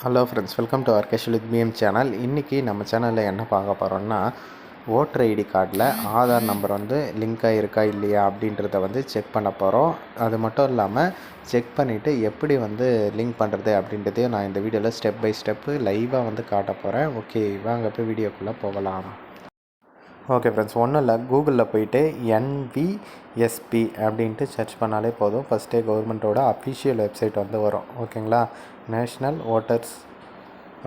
Hello friends welcome to ஆர்கேஷல் with PM channel இன்றைக்கி நம்ம சேனலில் என்ன பார்க்க போகிறோம்னா ஓட்டர் ஐடி கார்டில் ஆதார் நம்பர் வந்து லிங்க் ஆகிருக்கா இல்லையா அப்படின்றத வந்து செக் பண்ண போகிறோம் அது மட்டும் இல்லாமல் செக் பண்ணிவிட்டு எப்படி வந்து லிங்க் பண்ணுறது அப்படின்றதையும் நான் இந்த வீடியோவில் ஸ்டெப் பை ஸ்டெப்பு லைவாக வந்து காட்ட போகிறேன் ஓகே வாங்க போய் வீடியோக்குள்ளே போகலாம். ஓகே ஃப்ரெண்ட்ஸ் ஒன்றும் இல்லை. கூகுளில் போயிட்டு என்விஎஸ்பி அப்படின்ட்டு சர்ச் பண்ணாலே போதும். ஃபஸ்ட்டே கவர்மெண்ட்டோட அஃபிஷியல் வெப்சைட் வந்து வரும். ஓகேங்களா நேஷ்னல் ஓட்டர்ஸ்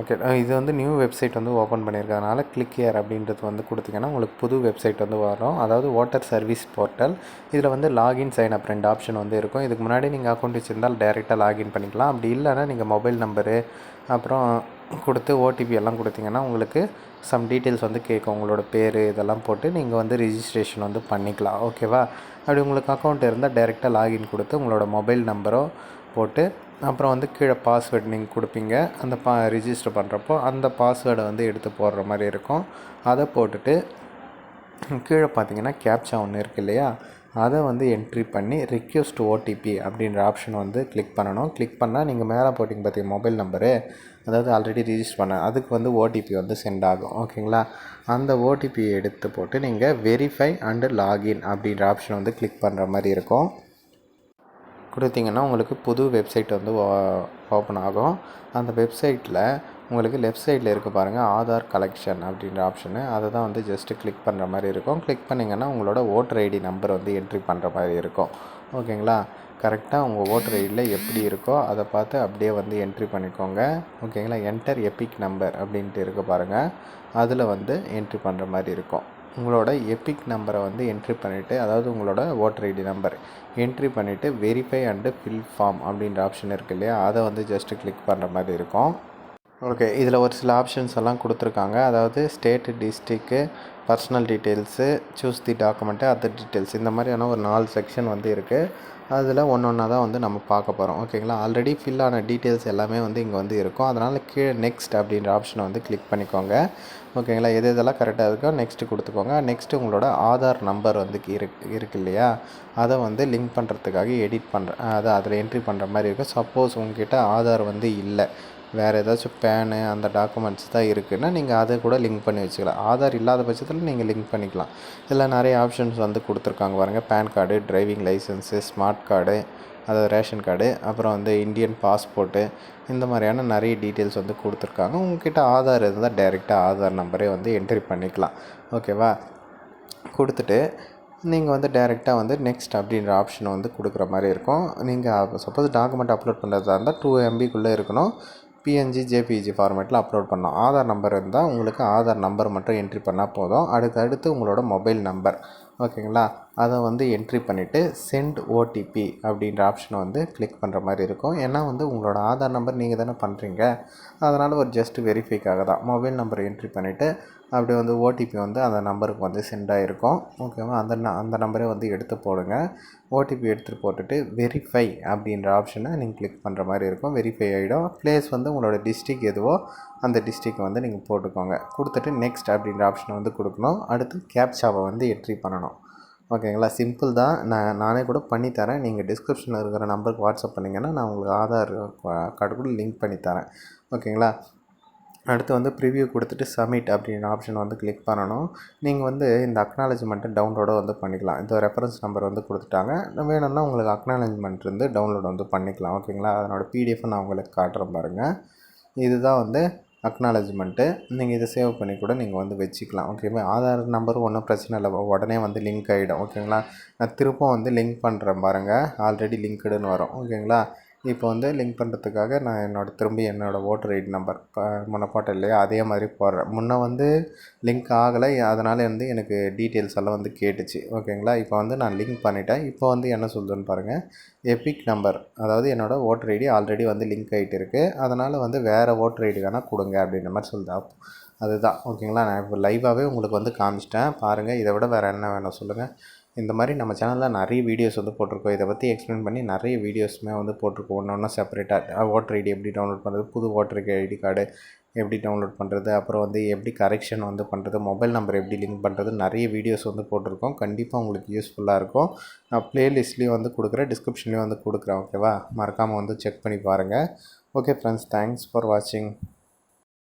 ஓகே இது வந்து நியூ வெப்சைட் வந்து ஓப்பன் பண்ணியிருக்கறனால கிளிக் ஏர் அப்படின்றது வந்து கொடுத்தீங்கன்னா உங்களுக்கு புது வெப்சைட் வந்து வரும். அதாவது ஓட்டர் சர்வீஸ் போர்ட்டல் இதில் வந்து லாகின் சைன் அப் ரெண்டு ஆப்ஷன் வந்து இருக்கும். இதுக்கு முன்னாடி நீங்கள் அக்கௌண்ட் வச்சுருந்தால் டேரெக்டாக லாகின் பண்ணிக்கலாம். அப்படி இல்லைன்னா நீங்கள் மொபைல் நம்பரு அப்புறம் கொடுத்து ஓடிபி எல்லாம் கொடுத்தீங்கன்னா உங்களுக்கு சம் டீட்டெயில்ஸ் வந்து கேட்கும். உங்களோட பேர் இதெல்லாம் போட்டு நீங்கள் வந்து ரிஜிஸ்ட்ரேஷன் வந்து பண்ணிக்கலாம். ஓகேவா அப்படி உங்களுக்கு அக்கௌண்ட் இருந்தால் டேரெக்டாக லாகின் கொடுத்து உங்களோட மொபைல் நம்பரோ போட்டு அப்புறம் வந்து கீழே பாஸ்வேர்டு நீங்கள் கொடுப்பீங்க. அந்த பா ரிஜிஸ்டர் பண்ணுறப்போ அந்த பாஸ்வேர்டை வந்து எடுத்து போடுற மாதிரி இருக்கும். அதை போட்டுட்டு கீழே பார்த்தீங்கன்னா கேப்சா ஒன்று இருக்கு இல்லையா? அதை வந்து என்ட்ரி பண்ணி ரிக்வெஸ்ட் ஓடிபி அப்படின்ற ஆப்ஷன் வந்து கிளிக் பண்ணணும். கிளிக் பண்ணால் நீங்கள் மேலே போட்டிங்க பார்த்தீங்க மொபைல் நம்பரு அதாவது ஆல்ரெடி ரிஜிஸ்டர் பண்ண அதுக்கு வந்து ஓடிபி வந்து சென்ட் ஆகும். ஓகேங்களா அந்த ஓடிபி எடுத்து போட்டு நீங்கள் வெரிஃபை அண்டு லாகின் அப்படின்ற ஆப்ஷன் வந்து கிளிக் பண்ணுற மாதிரி இருக்கும். கொடுத்தீங்கன்னா உங்களுக்கு புது வெப்சைட் வந்து ஓப்பன் ஆகும். அந்த வெப்சைட்டில் உங்களுக்கு லெஃப்ட் சைடில் இருக்க பாருங்கள் ஆதார் கலெக்ஷன் அப்படின்ற ஆப்ஷனு அதை தான் வந்து ஜஸ்ட்டு கிளிக் பண்ணுற மாதிரி இருக்கும். கிளிக் பண்ணிங்கன்னா உங்களோட ஓட்டர் ஐடி நம்பர் வந்து என்ட்ரி பண்ணுற மாதிரி இருக்கும். ஓகேங்களா? கரெக்டாக உங்கள் ஓட்டர் ஐடியில் எப்படி இருக்கோ அதை பார்த்து அப்படியே வந்து என்ட்ரி பண்ணிக்கோங்க. ஓகேங்களா? என்டர் எபிக் நம்பர் அப்படின்ட்டு இருக்க பாருங்கள் அதில் வந்து என்ட்ரி பண்ணுற மாதிரி இருக்கும். உங்களோட எபிக் நம்பரை வந்து என்ட்ரி பண்ணிவிட்டு அதாவது உங்களோட ஓட்டர் ஐடி நம்பர் என்ட்ரி பண்ணிவிட்டு வெரிஃபை அண்டு ஃபில் ஃபார்ம் அப்படின்ற ஆப்ஷன் இருக்குது இல்லையா? அதை வந்து ஜஸ்ட்டு கிளிக் பண்ணுற மாதிரி இருக்கும். ஓகே இதில் ஒரு சில ஆப்ஷன்ஸ் எல்லாம் கொடுத்துருக்காங்க. அதாவது state district personal details choose the document other details இந்த மாதிரியான ஒரு நாலு செக்ஷன் வந்து இருக்குது அதில் ஒன்று ஒன்றா தான் வந்து நம்ம பார்க்க போகிறோம் ஓகேங்களா ஆல்ரெடி ஃபில் ஆன டீட்டெயில்ஸ் எல்லாமே வந்து இங்கே வந்து இருக்கும். அதனால் கீழே நெக்ஸ்ட் அப்படின்ற ஆப்ஷனை வந்து கிளிக் பண்ணிக்கோங்க. ஓகேங்களா எது எதெல்லாம் கரெக்டாக இருக்கோ நெக்ஸ்ட்டு கொடுத்துக்கோங்க. நெக்ஸ்ட்டு உங்களோட ஆதார் நம்பர் வந்து இருக்கு இருக்கு இல்லையா? அதை வந்து லிங்க் பண்ணுறதுக்காக எடிட் பண்ணுற அதை அதில் என்ட்ரி பண்ணுற மாதிரி இருக்கும் சப்போஸ் உங்ககிட்ட ஆதார் வந்து இல்லை. வேறு ஏதாச்சும் பேனு அந்த டாக்குமெண்ட்ஸ் தான் இருக்குதுன்னா நீங்கள் அதை கூட லிங்க் பண்ணி வச்சுக்கலாம். ஆதார் இல்லாத பட்சத்தில் நீங்கள் லிங்க் பண்ணிக்கலாம். இதில் நிறைய ஆப்ஷன்ஸ் வந்து கொடுத்துருக்காங்க பாருங்கள் PAN card driving licence smart card அதாவது ரேஷன் கார்டு அப்புறம் வந்து இந்தியன் பாஸ்போர்ட்டு இந்த மாதிரியான நிறைய டீட்டெயில்ஸ் வந்து கொடுத்துருக்காங்க. உங்ககிட்ட ஆதார் இருந்தால் டைரெக்டாக ஆதார் நம்பரே வந்து என்ட்ரி பண்ணிக்கலாம். ஓகேவா கொடுத்துட்டு நீங்கள் வந்து டைரெக்டாக வந்து நெக்ஸ்ட் அப்படின்ற ஆப்ஷனை வந்து கொடுக்குற மாதிரி இருக்கும். நீங்கள் சப்போஸ் டாக்குமெண்ட் அப்லோட் பண்ணுறதா இருந்தால் டூ எம்பிக்குள்ளே இருக்கணும். பிஎன்ஜி ஜேபிஜி ஃபார்மேட்டில் அப்லோட் பண்ணோம். ஆதார் நம்பர் இருந்தால் உங்களுக்கு ஆதார் நம்பர் மட்டும் என்ட்ரி பண்ணால் போதும். அடுத்தடுத்து உங்களோட மொபைல் நம்பர் ஓகேங்களா? அதை வந்து என்ட்ரி பண்ணிவிட்டு சென்ட் ஓடிபி அப்படின்ற ஆப்ஷனை வந்து கிளிக் பண்ணுற மாதிரி இருக்கும். ஏன்னா வந்து உங்களோட ஆதார் நம்பர் நீங்கள் தானே பண்ணுறீங்க அதனால் ஒரு ஜஸ்ட் வெரிஃபைக்காக தான். மொபைல் நம்பர் என்ட்ரி பண்ணிவிட்டு அப்படி வந்து ஓடிபி வந்து அந்த நம்பருக்கு வந்து சென்ட் ஆகிருக்கும் ஓகேவா அந்த அந்த நம்பரே வந்து எடுத்து போடுங்க. ஓடிபி எடுத்துகிட்டு போட்டுட்டு வெரிஃபை அப்படின்ற ஆப்ஷனை நீங்கள் கிளிக் பண்ணுற மாதிரி இருக்கும். வெரிஃபை ஆகிடும் ப்ளேஸ் வந்து உங்களோட டிஸ்ட்ரிக் எதுவோ அந்த டிஸ்ட்ரிக் வந்து நீங்கள் போட்டுக்கோங்க. கொடுத்துட்டு நெக்ஸ்ட் அப்படின்ற ஆப்ஷனை வந்து கொடுக்கணும். அடுத்து கேப்சாவை வந்து என்ட்ரி பண்ணணும். ஓகேங்களா? சிம்பிள் தான். நான் நானே கூட பண்ணித்தரேன் நீங்கள் டிஸ்கிரிப்ஷனில் இருக்கிற நம்பருக்கு வாட்ஸ்அப் பண்ணிங்கன்னா நான் உங்களுக்கு ஆதார் கார்டு கூட லிங்க் பண்ணித்தரேன் ஓகேங்களா? அடுத்து வந்து ப்ரிவியூ கொடுத்துட்டு சப்மிட் அப்படின்ற ஆப்ஷன் வந்து கிளிக் பண்ணணும். நீங்கள் வந்து இந்த அக்னாலஜ்மெண்ட்டை டவுன்லோடாக வந்து பண்ணிக்கலாம். இந்த ரெஃபரன்ஸ் நம்பர் வந்து கொடுத்துட்டாங்க. வேணும்னா உங்களுக்கு அக்னாலஜ்மெண்ட் வந்து டவுன்லோட் வந்து பண்ணிக்கலாம். ஓகேங்களா? அதனோட பிடிஎஃப் நான் உங்களுக்கு காட்டுறேன் பாருங்கள் இதுதான் வந்து அக்னாலஜ்மெண்ட்டு நீங்கள் இதை சேவ் பண்ணி கூட நீங்கள் வந்து வச்சுக்கலாம். ஓகேவா ஆதார் நம்பர் ஒன்றும் பிரச்சனை இல்லை. உடனே வந்து லிங்க் ஆகிடும் ஓகேங்களா நான் திருப்பம் வந்து லிங்க் பண்ணுறேன் பாருங்கள் ஆல்ரெடி லிங்க்டுன்னு வரும். ஓகேங்களா இப்போ வந்து லிங்க் பண்ணுறதுக்காக நான் என்னோடய திரும்பி என்னோடய ஓட்டர் ஐடி நம்பர் முன்ன முன்னப்பாட்டம் இல்லையா? அதே மாதிரி போடுறேன். முன்னே வந்து லிங்க் ஆகலை. அதனால் வந்து எனக்கு டீட்டெயில்ஸ் எல்லாம் வந்து கேட்டுச்சு. ஓகேங்களா இப்போ வந்து நான் லிங்க் பண்ணிட்டேன். இப்போ வந்து என்ன சொல்லுதுன்னு பாருங்கள் எபிக் நம்பர் அதாவது என்னோடய ஓட்டர் ஐடி ஆல்ரெடி வந்து லிங்க் ஆகிட்டு இருக்குது அதனால் வந்து வேறு ஓட்டர் ஐடி வேணால் கொடுங்க அப்படின்ற மாதிரி சொல்லுதா. அதுதான். ஓகேங்களா நான் இப்போ லைவாகவே உங்களுக்கு வந்து காமிச்சிட்டேன். பாருங்கள் இதை விட வேறு என்ன வேணும் சொல்லுங்கள் இந்த மாதிரி நம்ம சேனலில் நிறைய வீடியோஸ் வந்து போட்டிருக்கோம். இதை பற்றி எக்ஸ்பிளைன் பண்ணி நிறைய வீடியோஸுமே வந்து போட்டிருக்கோம். ஒன்று ஒன்றா செப்பரேட்டாக ஓட்டர் ஐடி எப்படி டவுன்லோட் பண்ணுறது புது ஓட்டர் ஐடி கார்டு எப்படி டவுன்லோட் பண்ணுறது அப்புறம் வந்து எப்படி கரெக்ஷன் வந்து பண்ணுறது மொபைல் நம்பர் எப்படி லிங்க் பண்ணுறது நிறைய வீடியோஸ் வந்து போட்டிருக்கோம். கண்டிப்பாக உங்களுக்கு யூஸ்ஃபுல்லாக இருக்கும். நான் ப்ளேலிஸ்ட்லேயும் வந்து கொடுக்குறேன் டிஸ்கிரிப்ஷன்லேயும் வந்து கொடுக்குறேன் ஓகேவா மறக்காமல் வந்து செக் பண்ணி பாருங்கள் ஓகே ஃப்ரெண்ட்ஸ் தேங்க்ஸ் ஃபார் வாட்சிங்